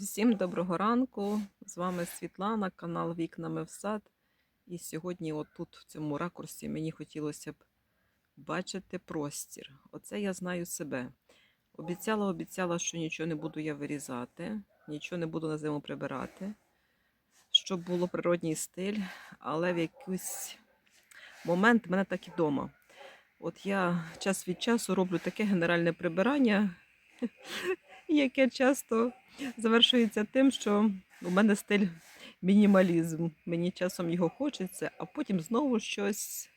Всім доброго ранку! З вами Світлана, канал Вікнами в сад. І сьогодні, отут, в цьому ракурсі, мені хотілося б бачити простір. Оце я знаю себе. Обіцяла, обіцяла, що нічого не буду я вирізати, нічого не буду на зиму прибирати, щоб було природній стиль, але в якийсь момент мене так і вдома. От я час від часу роблю таке генеральне прибирання, яке часто завершується тим, що у мене стиль мінімалізм. Мені часом його хочеться, а потім знову щось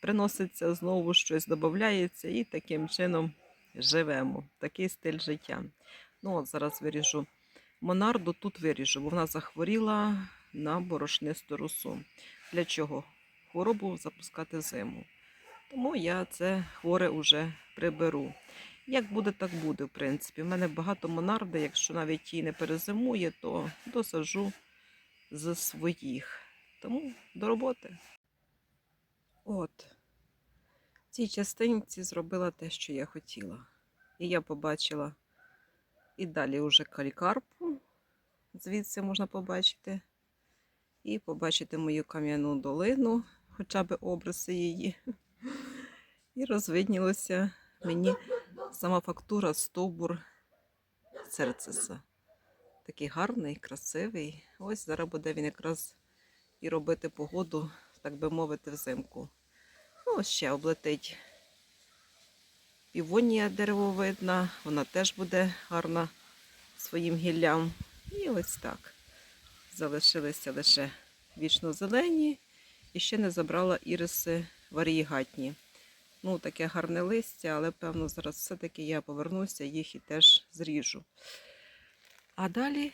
приноситься, знову щось додається, і таким чином живемо. Такий стиль життя. Ну, от зараз виріжу монарду, тут виріжу, бо вона захворіла на борошнисту росу. Для чого? Хворобу запускати зиму. Тому я це хворе уже приберу. Як буде, так буде, в принципі. У мене багато монарди, якщо навіть її не перезимує, то досажу з своїх. Тому до роботи. От. В цій частинці зробила те, що я хотіла. І я побачила і далі вже калікарпу, звідси можна побачити. І побачити мою кам'яну долину, хоча б обриси її. І розвиднілося мені сама фактура стовбур церциса. Такий гарний, красивий. Ось зараз буде він якраз і робити погоду, так би мовити, взимку. Ну, ще облетить півонія деревовидна, вона теж буде гарна своїм гіллям. І ось так. Залишилися лише вічно зелені і ще не забрала іриси варієгатні. Ну, таке гарне листя, але, певно, зараз все-таки я повернуся, їх і теж зріжу. А далі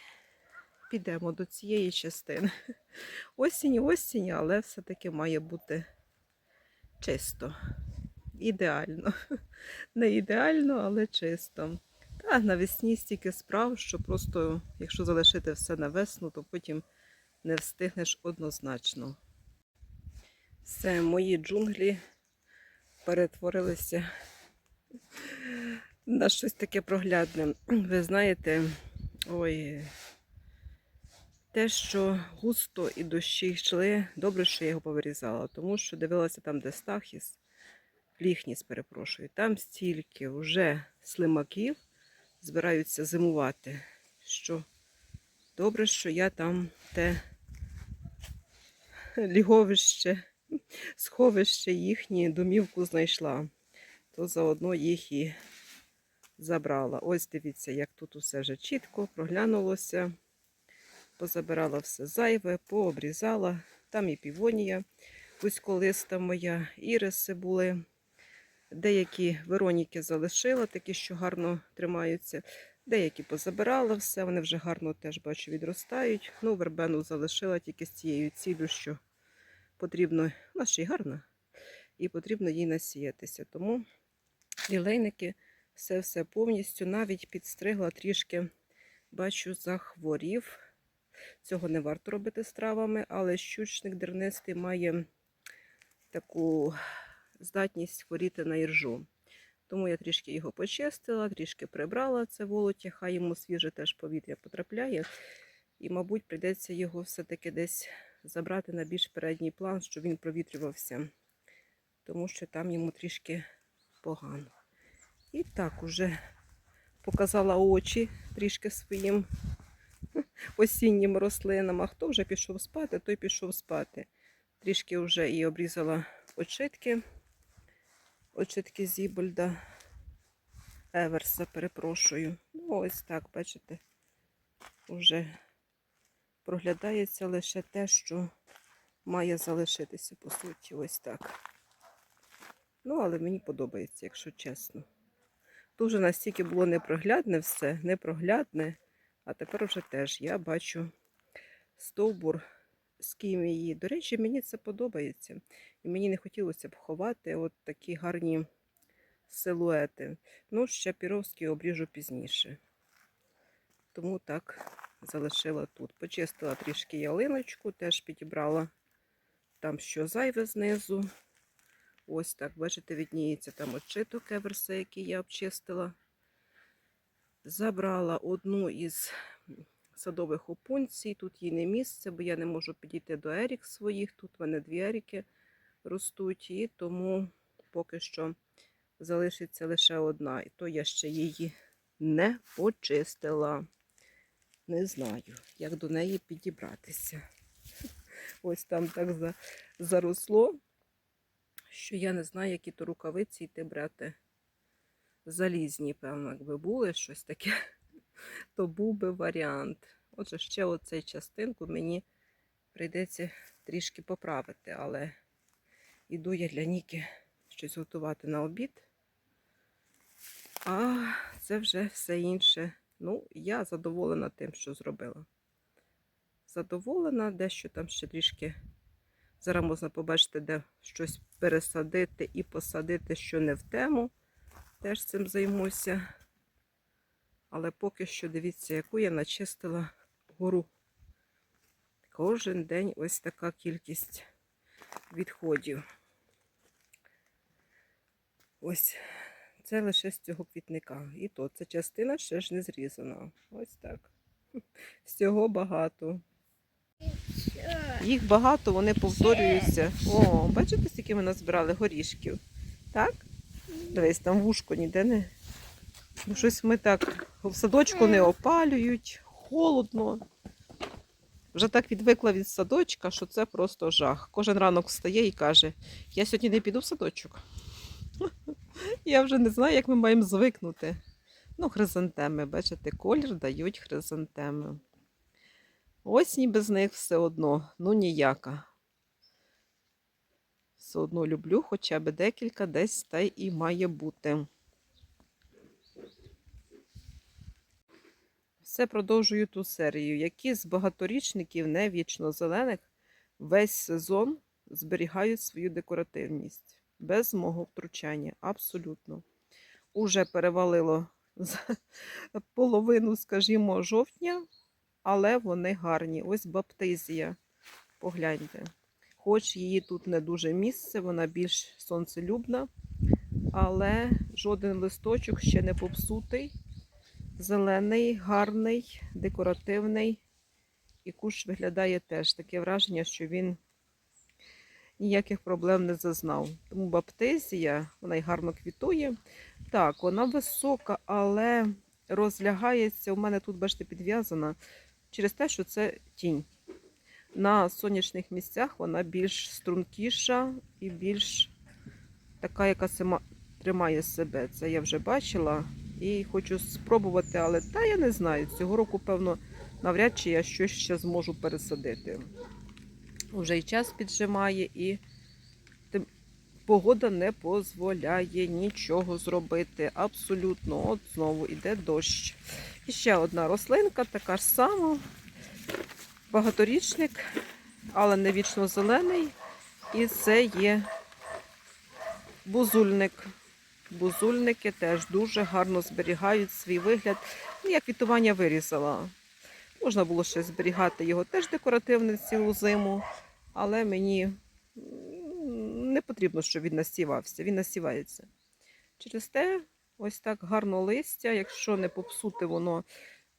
підемо до цієї частини. Осінь, осінь, але все-таки має бути чисто. Ідеально. Не ідеально, але чисто. Та навесні стільки справ, що просто, якщо залишити все на весну, то потім не встигнеш однозначно. Все, мої джунглі перетворилися на щось таке проглядне. Ви знаєте, ой, те, що густо і дощі йшли, добре, що я його повирізала, тому що дивилася там, де стахіс, ліхніс, перепрошую, там стільки вже слимаків збираються зимувати, що добре, що я там те ліговище сховище їхні домівку знайшла, то заодно їх і забрала. Ось дивіться, як тут усе вже чітко проглянулося. Позабирала все зайве, пообрізала. Там і півонія, вузьколиста моя, іриси були. Деякі Вероніки залишила, такі, що гарно тримаються. Деякі позабирала все, вони вже гарно теж бачу відростають. Ну, вербену залишила тільки з цією цілю, що потрібно, вона ще й гарна, і потрібно їй насіятися. Тому лілейники все-все повністю навіть підстригла трішки, бачу, захворів. Цього не варто робити з травами, але щучник дернистий має таку здатність хворіти на іржу. Тому я трішки його почистила, трішки прибрала це волоття, хай йому свіже теж повітря потрапляє. І, мабуть, прийдеться його все-таки десь забрати на більш передній план, щоб він провітрювався, тому що там йому трішки погано. І так уже показала очі трішки своїм осіннім рослинам. А хто вже пішов спати, той пішов спати. Трішки вже і обрізала очитки, очитки Зібольда, Еверса, перепрошую. Ну, ось так, бачите, вже проглядається лише те, що має залишитися, по суті, ось так. Ну, але мені подобається, якщо чесно. Дуже настільки було непроглядне все, непроглядне, а тепер вже теж я бачу стовбур з кімії. До речі, мені це подобається. І мені не хотілося б ховати от такі гарні силуети. Ну, ще піровський обріжу пізніше. Тому так залишила тут. Почистила трішки ялиночку, теж підібрала там що зайве знизу. Ось так, бачите, відніється там очиток еверса, який я обчистила. Забрала одну із садових опунцій. Тут їй не місце, бо я не можу підійти до ерік своїх. Тут в мене дві еріки ростуть, і тому поки що залишиться лише одна. І то я ще її не почистила. Не знаю, як до неї підібратися. Ось там так заросло, що я не знаю, які то рукавиці йти брати. Залізні, певно, якби були щось таке, то був би варіант. Отже, ще оцей частинку мені прийдеться трішки поправити, але іду я для Ніки щось готувати на обід. А це вже все інше. Ну, я задоволена тим, що зробила. Задоволена, дещо там ще трішки. Зараз можна побачити, де щось пересадити і посадити, що не в тему. Теж цим займуся. Але поки що дивіться, яку я начистила гору. Кожен день ось така кількість відходів. Ось це лише з цього квітника. І то це частина ще ж не зрізана. Ось так. Всього багато. Їх багато, вони повторюються. О, бачите, скільки ми назбирали горішків? Так? Дивись, там вушко ніде не. Ну, щось ми так в садочку не опалюють, холодно. Вже так відвикла від садочка, що це просто жах. Кожен ранок встає і каже: я сьогодні не піду в садочок. Я вже не знаю, як ми маємо звикнути. Ну, хризантеми, бачите, колір дають хризантеми. Осінь без них все одно, ну ніяка. Все одно люблю хоча б декілька десь та і має бути. Все продовжую ту серію. Які з багаторічників не вічно зелених весь сезон зберігають свою декоративність без мого втручання. Абсолютно. Уже перевалило половину, скажімо, жовтня, але вони гарні. Ось баптизія. Погляньте. Хоч її тут не дуже місце, вона більш сонцелюбна, але жоден листочок ще не попсутий. Зелений, гарний, декоративний. І кущ виглядає теж таке враження, що він ніяких проблем не зазнав. Тому баптизія, вона й гарно квітує. Так, вона висока, але розлягається. У мене тут, бачите, підв'язана через те, що це тінь. На сонячних місцях вона більш стрункіша і більш така, яка сама тримає себе. Це я вже бачила і хочу спробувати, але та я не знаю. Цього року, певно, навряд чи я щось ще зможу пересадити. Уже і час піджимає, і погода не дозволяє нічого зробити. Абсолютно, от знову йде дощ. І ще одна рослинка, така ж сама. Багаторічник, але не вічно зелений. І це є бузульник. Бузульники теж дуже гарно зберігають свій вигляд. Ну, Я квітування вирізала. Можна було ще зберігати його теж декоративне цілу зиму, але мені не потрібно, щоб він насівався. Він насівається. Через те, ось так гарно листя, якщо не попсути воно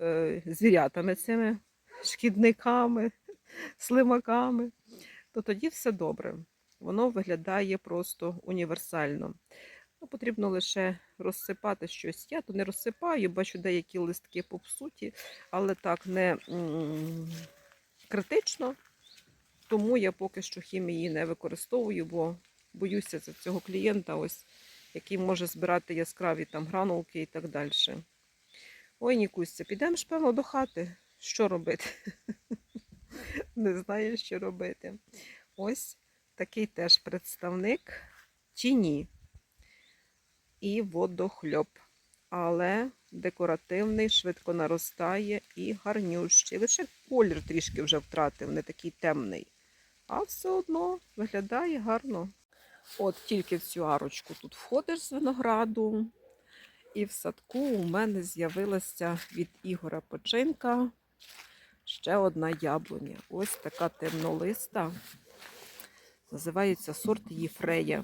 е, звірятами цими шкідниками, слимаками, то тоді все добре. Воно виглядає просто універсально. Ну, потрібно лише розсипати щось. Я то не розсипаю, бачу деякі листки попсуті, але так не критично. Тому я поки що хімії не використовую, бо боюся за цього клієнта, ось, який може збирати яскраві там гранулки і так далі. Ой, Нікуся, підемо ж певно до хати. Що робити? Не знаю, що робити. Ось такий теж представник тіні і водохльоп. Але декоративний, швидко наростає і гарнющий. Лише колір трішки вже втратив, не такий темний. А все одно виглядає гарно. От тільки в цю арочку тут входиш з винограду. І в садку у мене з'явилася від Ігора Починка ще одна яблуня. Ось така темнолиста. Називається сорт Єфрея.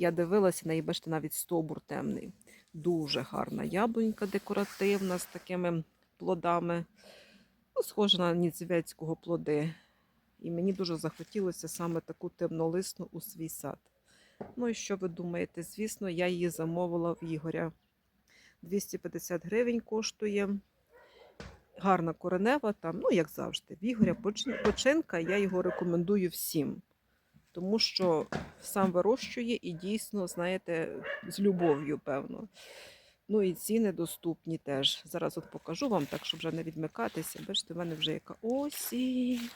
Я дивилася на її, бачите, навіть стовбур темний. Дуже гарна яблунька декоративна з такими плодами. ну, схоже на нідзвецького плоди. І мені дуже захотілося саме таку темнолисну у свій сад. Ну і що ви думаєте? Звісно, я її замовила в Ігоря. 250 гривень коштує. Гарна коренева там, ну як завжди. В Ігоря починка, я його рекомендую всім. Тому що сам вирощує і дійсно, знаєте, з любов'ю, певно. Ну і ціни доступні теж. Зараз от покажу вам, так, щоб вже не відмикатися. Бачите, в мене вже яка осінь,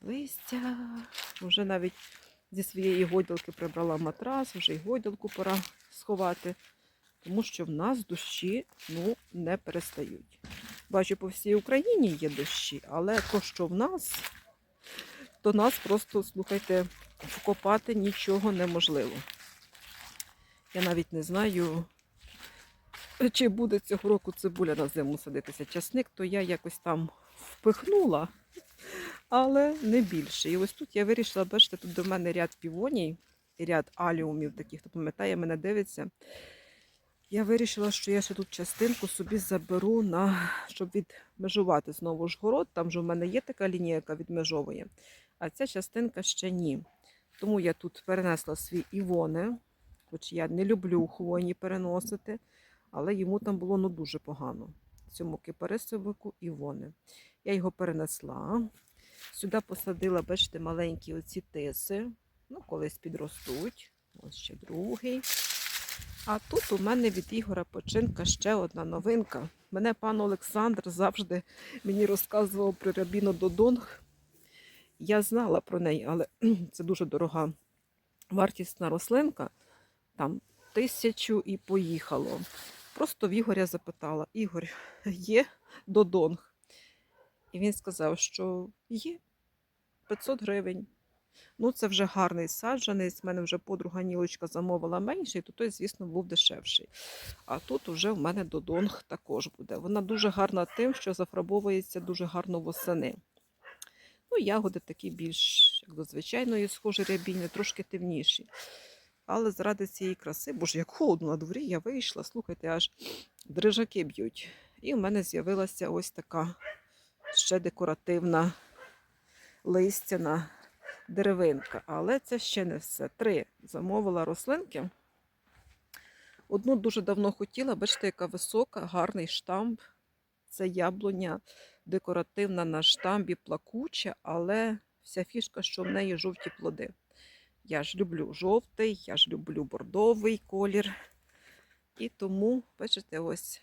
листя. Вже навіть зі своєї годілки прибрала матрас, вже й годілку пора сховати. Тому що в нас дощі ну, не перестають. Бачу, по всій Україні є дощі, але то, що в нас, то нас просто, слухайте, вкопати нічого неможливо. Я навіть не знаю, чи буде цього року цибуля на зиму садитися. Часник, то я якось там впихнула, але не більше. І ось тут я вирішила, бачите, тут до мене ряд півоній і ряд аліумів таких, хто пам'ятає, мене дивиться. Я вирішила, що я ще тут частинку собі заберу, на, щоб відмежувати знову ж город. Там же в мене є така лінія, яка відмежовує, а ця частинка ще ні. Тому я тут перенесла свій Івони, хоч я не люблю хвойні переносити, але йому там було ну, дуже погано. Цьому кипарисовику Івони. Я його перенесла. Сюди посадила, бачите, маленькі оці тиси. Ну, колись підростуть. Ось ще другий. А тут у мене від Ігора Починка ще одна новинка. Мене пан Олександр завжди мені розказував про рябіну Додонг. Я знала про неї, але це дуже дорога вартісна рослинка. Там тисячу і поїхало. Просто в Ігоря запитала: Ігор, є Додонг? І він сказав, що є 500 гривень. Ну, це вже гарний саджанець. У мене вже подруга Нілочка замовила менший, то той, звісно, був дешевший. А тут вже в мене додонг також буде. Вона дуже гарна тим, що зафарбовується дуже гарно восени. Ну, ягоди такі більш, як до звичайної, схожі рябіни, трошки темніші. Але заради цієї краси, боже, як холодно на дворі, я вийшла, слухайте, аж дрижаки б'ють. І в мене з'явилася ось така ще декоративна листяна деревинка. Але це ще не все. Три замовила рослинки. Одну дуже давно хотіла, бачите, яка висока, гарний штамп. Це яблуня декоративна на штамбі плакуча, але вся фішка, що в неї жовті плоди. Я ж люблю жовтий, я ж люблю бордовий колір. І тому, бачите, ось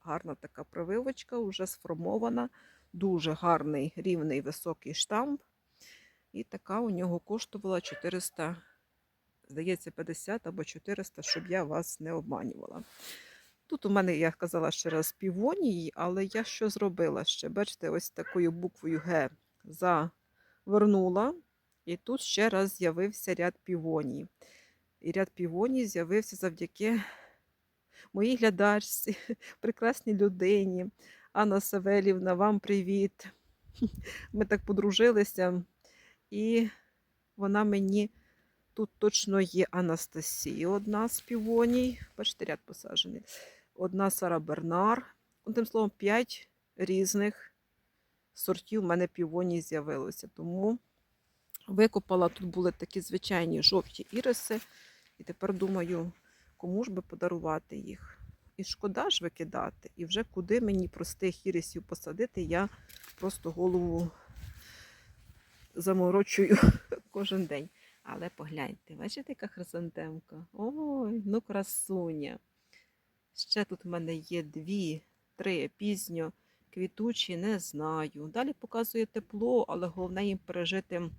гарна така прививочка, вже сформована. Дуже гарний рівний високий штамп. І така у нього коштувала 400, здається, 50 або 400, щоб я вас не обманювала. Тут у мене, я казала ще раз, півонії, але я що зробила ще? Бачите, ось такою буквою Г завернула. І тут ще раз з'явився ряд півоній. І ряд півоній з'явився завдяки моїй глядачці, прекрасній людині. Анна Савелівна, вам привіт. Ми так подружилися. І вона мені тут точно є Анастасія, одна з півоній. Бачите, ряд посаджений. Одна Сара Бернар. Одним словом, п'ять різних сортів в мене півоній з'явилося. Тому викопала, тут були такі звичайні жовті іриси. І тепер думаю, кому ж би подарувати їх. І шкода ж викидати. І вже куди мені простих ірисів посадити, я просто голову заморочую кожен день. Але погляньте, бачите, яка хризантемка? Ой, ну красуня. Ще тут в мене є дві, три пізньо квітучі, не знаю. Далі показує тепло, але головне їм пережити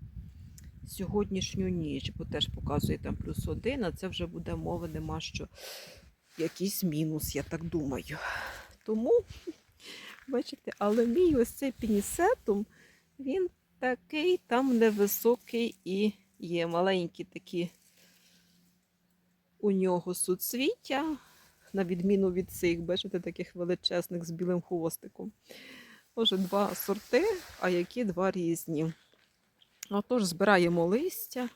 сьогоднішню ніч, бо теж показує там плюс один, а це вже буде мови, нема що якийсь мінус, я так думаю. Тому, бачите, але мій ось цей пінісетум, він такий там невисокий і є маленькі такі у нього суцвіття, на відміну від цих, бачите, таких величезних з білим хвостиком. Може, два сорти, а які два різні. Отож, збираємо листя.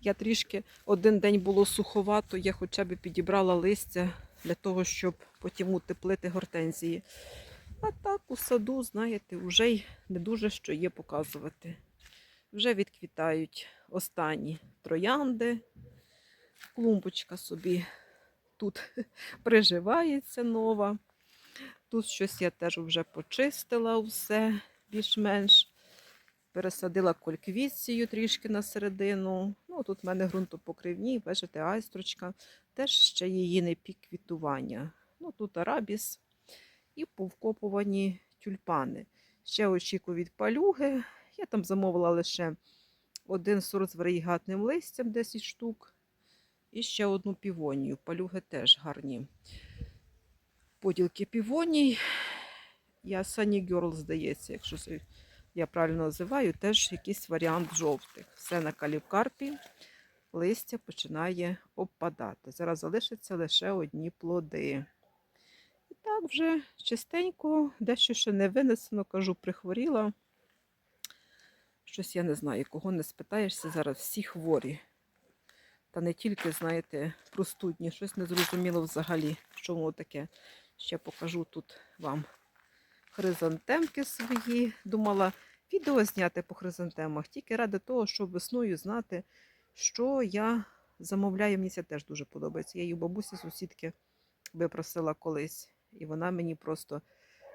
Я трішки один день було суховато, я хоча б підібрала листя для того, щоб потім утеплити гортензії. А так у саду, знаєте, вже й не дуже що є показувати. Вже відквітають останні троянди. Клумбочка собі тут приживається нова. Тут щось я теж вже почистила все більш-менш. Пересадила кольквіцію трішки на середину. Ну, тут в мене ґрунтопокривні, бачите, айстрочка. Теж ще її не пік квітування. Ну, тут арабіс і повкопувані тюльпани. Ще очікую від палюги. Я там замовила лише один сорт з варігатним листям 10 штук. І ще одну півонію. Палюги теж гарні. Поділки півоній. Я Sunny Girl, здається, якщо я правильно називаю, теж якийсь варіант жовтих. Все на калікарпі. Листя починає обпадати. Зараз залишаться лише одні плоди. І так вже чистенько, дещо ще не винесено, кажу, прихворіла. Щось я не знаю, кого не спитаєшся, зараз всі хворі. Та не тільки, знаєте, простудні, щось незрозуміло взагалі, що воно таке. Ще покажу тут вам хризантемки свої. Думала відео зняти по хризантемах, тільки ради того, щоб весною знати, що я замовляю. Мені це теж дуже подобається. Я її бабусі сусідки випросила колись, і вона мені просто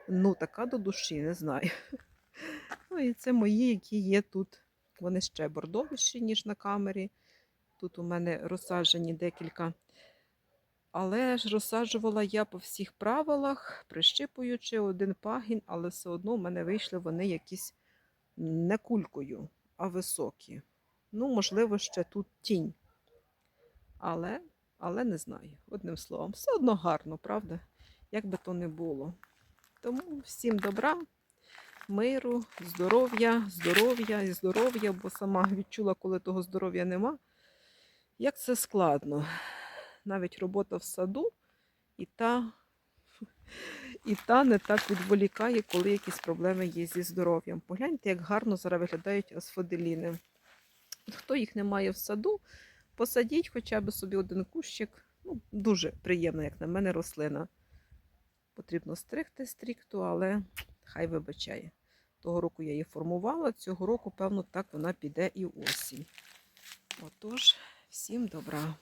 ну така до душі, не знаю. Ну і це мої, які є тут. Вони ще бордовіші, ніж на камері. Тут у мене розсаджені декілька. Але ж розсаджувала я по всіх правилах, прищипуючи один пагін, але все одно в мене вийшли вони якісь не кулькою, а високі. Ну, можливо, ще тут тінь. Але, але не знаю. Одним словом, все одно гарно, правда? Як би то не було. Тому всім добра, миру, здоров'я, здоров'я і здоров'я, бо сама відчула, коли того здоров'я нема. Як це складно. Навіть робота в саду, і та, і та не так відволікає, коли якісь проблеми є зі здоров'ям. Погляньте, як гарно зараз виглядають асфоделіни. Хто їх не має в саду, посадіть хоча б собі один кущик. Ну, дуже приємна, як на мене, рослина. Потрібно стригти стрікту, але хай вибачає. Того року я її формувала, цього року, певно, так вона піде і осінь. Отож, всім добра.